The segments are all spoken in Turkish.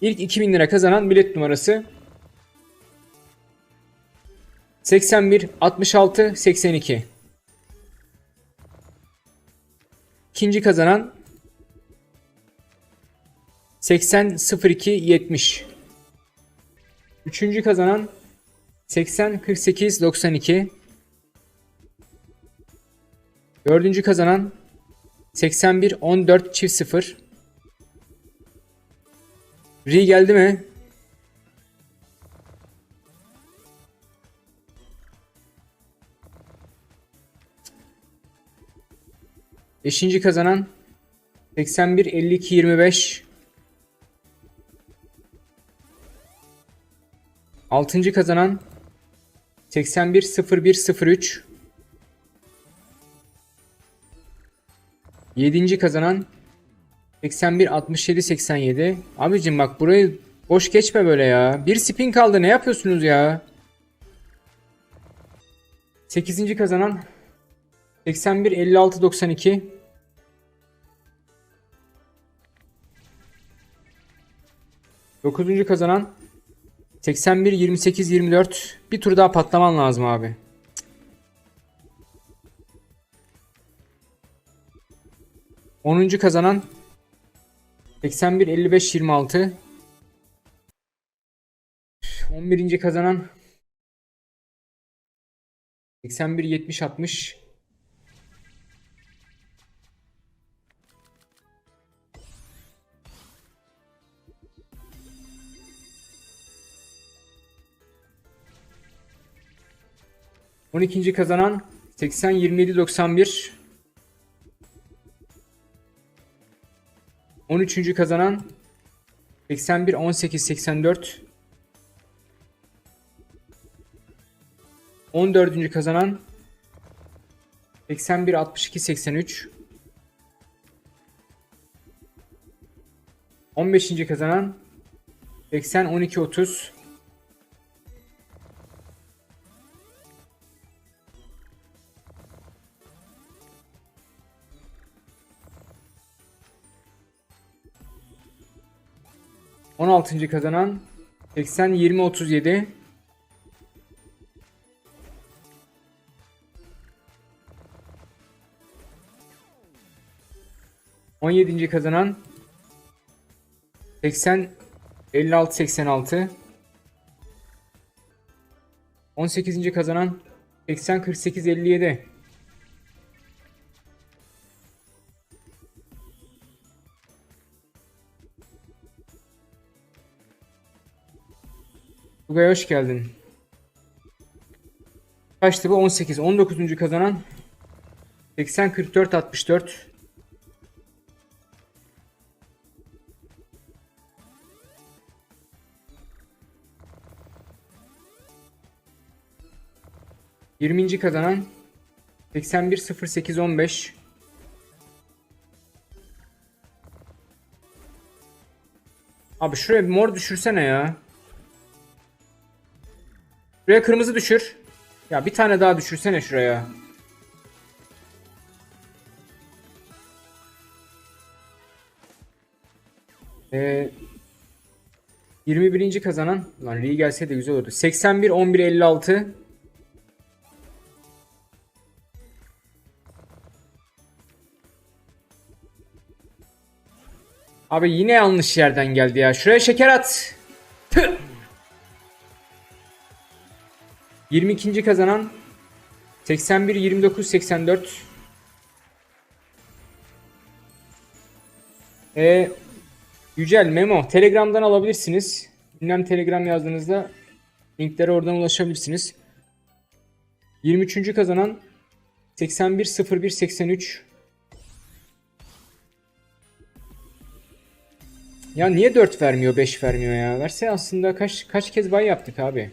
İlk 2000 lira kazanan bilet numarası 81 66 82. İkinci kazanan 80 02 70. Üçüncü kazanan 80 48 92. Dördüncü kazanan 81 14 çift 0. Ri geldi mi? Beşinci kazanan 81 52 25. Altıncı kazanan 81 01 03. Yedinci kazanan 81 67 87. Abicim bak burayı boş geçme böyle ya. Bir spin kaldı ne yapıyorsunuz ya? 8. kazanan 81 56 92. Dokuzuncu kazanan 81 28 24. Bir tur daha patlaman lazım abi. Onuncu kazanan 81 55 26 11. kazanan 81 70 60 12. kazanan 80 27 91 13. kazanan 81 18 84 14. kazanan 81 62 83 15. kazanan 80 12 30 16. kazanan 80 20 37 17. kazanan 80 56 86 18. kazanan 80 48 57 Tugay hoş geldin. Kaçtı bu? 18. 19. kazanan 80 44 64 20. kazanan 81 08 15 Abi şuraya bir mor düşürsene ya. Şuraya kırmızı düşür. Ya bir tane daha düşürsene şuraya. Ee, 21. kazanan lan Lee gelse de güzel olurdu. 81 11 56 Abi yine yanlış yerden geldi ya. Şuraya şeker at. 22. kazanan 81 29 84 ee, Yücel Memo Telegram'dan alabilirsiniz. Ünlem Telegram yazdığınızda linklere oradan ulaşabilirsiniz. 23. kazanan 81 01 83 Ya niye 4 vermiyor 5 vermiyor ya? Verse aslında kaç kaç kez bay yaptık abi.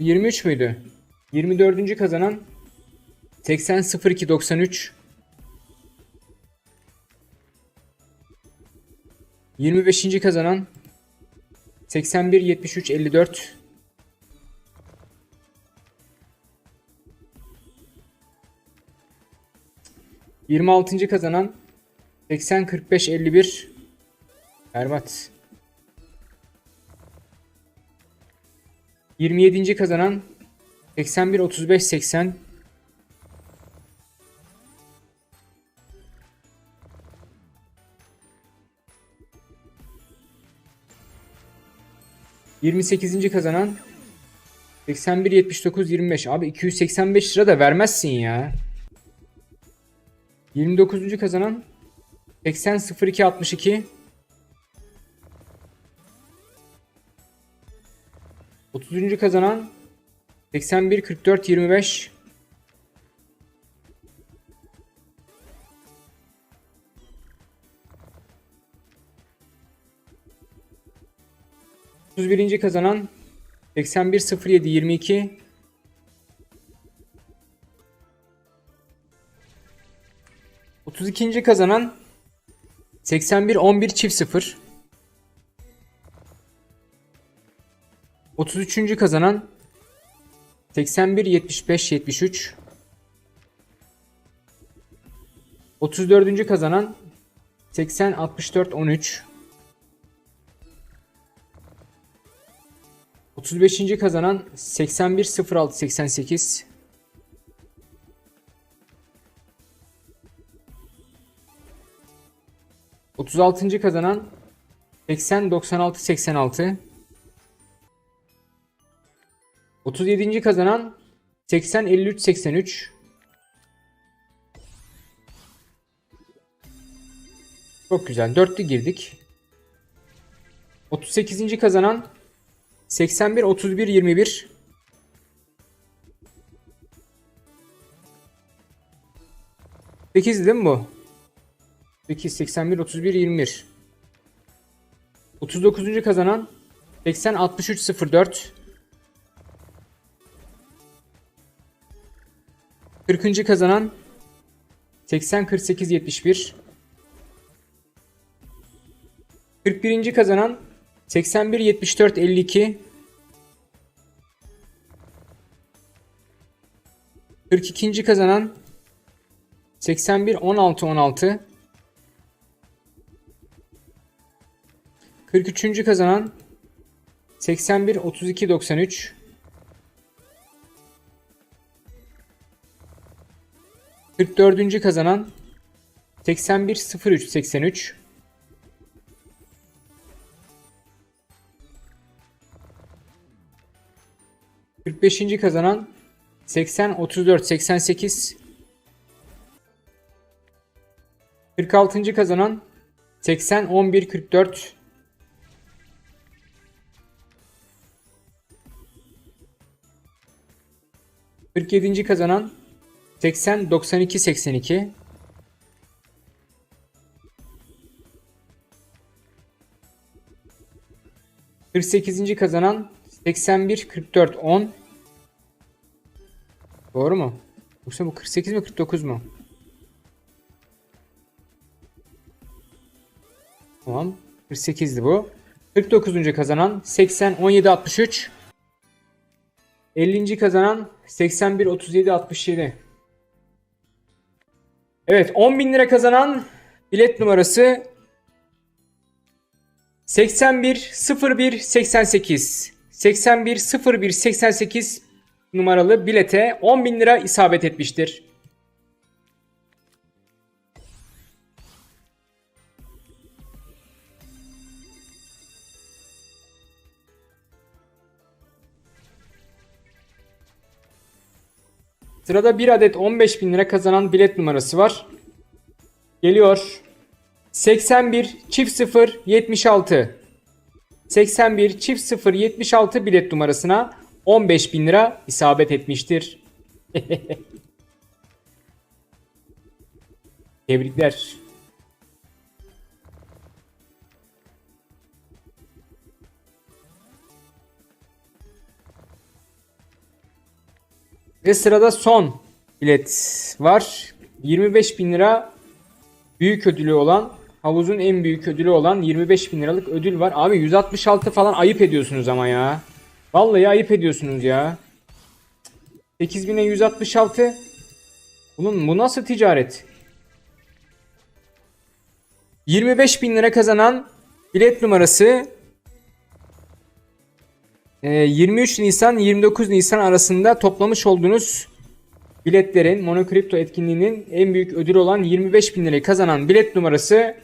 23 müydü? 24. kazanan 80 02 93 25. kazanan 81 73 54 26. kazanan 80 45 51 Berbat. 27. kazanan 81 35 80 28. kazanan 81 79 25 abi 285 lira da vermezsin ya. 29. kazanan 80 02 62 30. kazanan 81 44 25 31. kazanan 81 07 22 32. kazanan 81 11 çift 0 33. kazanan 81 75 73 34. kazanan 80 64 13 35. kazanan 81 06 88 36. kazanan 80 96 86 37. kazanan 80 53 83 Çok güzel. Dörtlü girdik. 38. kazanan 81 31 21 8 değil mi bu? 8 81 31 21 39. kazanan 80 63 04 40. kazanan 80 48 71 41. kazanan 81 74 52 42. kazanan 81 16 16 43. kazanan 81 32 93 44. kazanan 81 03 83 45. kazanan 80 34 88 46. kazanan 80 11 44 47. kazanan 80 92 82 48. kazanan 81 44 10 Doğru mu? Yoksa bu 48 mi 49 mu? Tamam. 48'di bu. 49. kazanan 80 17 63 50. kazanan 81 37 67 Evet 10.000 lira kazanan bilet numarası 81 01 88 81 01 88 numaralı bilete 10.000 lira isabet etmiştir. Sırada bir adet 15.000 lira kazanan bilet numarası var. Geliyor. 81 çift 0 76 81 çift 0 76 bilet numarasına 15 bin lira isabet etmiştir. Tebrikler. Ve sırada son bilet var. 25 bin lira büyük ödülü olan havuzun en büyük ödülü olan 25 bin liralık ödül var. Abi 166 falan ayıp ediyorsunuz ama ya. Vallahi ayıp ediyorsunuz ya. 8000'e 166. Bunun bu nasıl ticaret? 25 bin lira kazanan Bilet numarası 23 Nisan 29 Nisan arasında toplamış olduğunuz biletlerin monokripto etkinliğinin en büyük ödülü olan 25 bin lirayı kazanan bilet numarası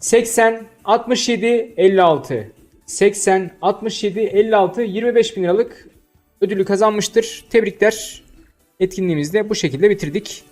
80 67 56 80 67 56 25 bin liralık ödülü kazanmıştır. Tebrikler. Etkinliğimizi de bu şekilde bitirdik.